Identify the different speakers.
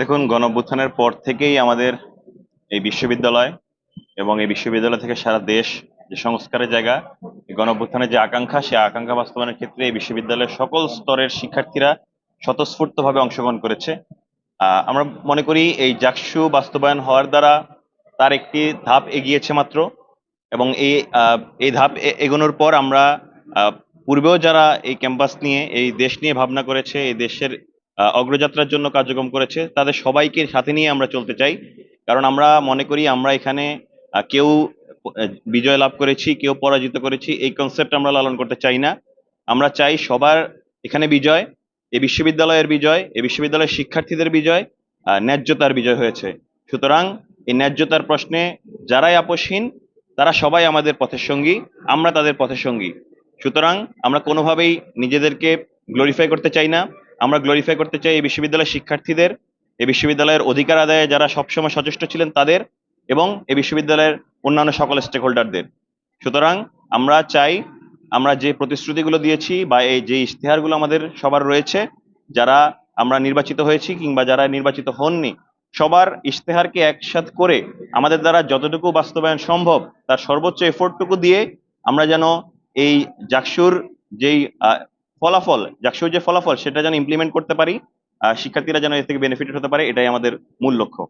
Speaker 1: দেখুন, গণঅভ্যুত্থানের পর থেকেই আমাদের এই বিশ্ববিদ্যালয় এবং এই বিশ্ববিদ্যালয় থেকে সারা দেশ যে সংস্কারের জায়গা গণঅভ্যুত্থানের যে আকাঙ্ক্ষা, সেই আকাঙ্ক্ষা বাস্তবায়নের ক্ষেত্রে এই বিশ্ববিদ্যালয়ের সকল স্তরের শিক্ষার্থীরা স্বতঃস্ফূর্তভাবে অংশগ্রহণ করেছে। আমরা মনে করি এই জাকসু বাস্তবায়ন হওয়ার দ্বারা তার একটি ধাপ এগিয়েছে মাত্র এবং এই এই ধাপ এগোনোর পর আমরা পূর্বেও যারা এই ক্যাম্পাস নিয়ে, এই দেশ নিয়ে ভাবনা করেছে, এই দেশের অগ্রযাত্রার জন্য কার্যক্রম করেছে। তাদের সবাইকে সাথে নিয়ে আমরা চলতে চাই। কারণ আমরা মনে করি আমরা এখানে কেউ বিজয় লাভ করেছি, কেউ পরাজিত করেছি, এই কনসেপ্ট আমরা লালন করতে চাই না। আমরা চাই সবার এখানে বিজয় এই বিশ্ববিদ্যালয়ের বিজয় এই বিশ্ববিদ্যালয়ের শিক্ষার্থীদের বিজয় ন্যায্যতার বিজয় হয়েছে। সুতরাং এই ন্যায্যতার প্রশ্নে যারাই আপোষহীন, তারা সবাই আমাদের পথের সঙ্গী, আমরা তাদের পথের সঙ্গী। সুতরাং আমরা কোনোভাবেই নিজেদেরকে গ্লোরিফাই করতে চাই না। আমরা গ্লোরিফাই করতে চাই এই বিশ্ববিদ্যালয়ের শিক্ষার্থীদের, এই বিশ্ববিদ্যালয়ের অধিকার আদায়ে যারা সবসময় সচেষ্ট ছিলেন তাদের এবং এই বিশ্ববিদ্যালয়ের অন্যান্য সকল স্টেক হোল্ডারদের সুতরাং আমরা চাই, আমরা যে প্রতিশ্রুতিগুলো দিয়েছি বা এই যে ইশতেহারগুলো আমাদের সবার রয়েছে, যারা আমরা নির্বাচিত হয়েছি কিংবা যারা নির্বাচিত হননি, সবার ইশতেহারকে একসাথ করে আমাদের দ্বারা যতটুকু বাস্তবায়ন সম্ভব, তার সর্বোচ্চ এফোর্টটুকু দিয়ে আমরা যেন এই জাকসুর যেই ফলাফল জাকসুর যে ফলাফল, সেটা যেন ইমপ্লিমেন্ট করতে পারি শিক্ষার্থীরা যেন এর থেকে বেনিফিটেড হতে পারে, এটাই আমাদের মূল লক্ষ্য।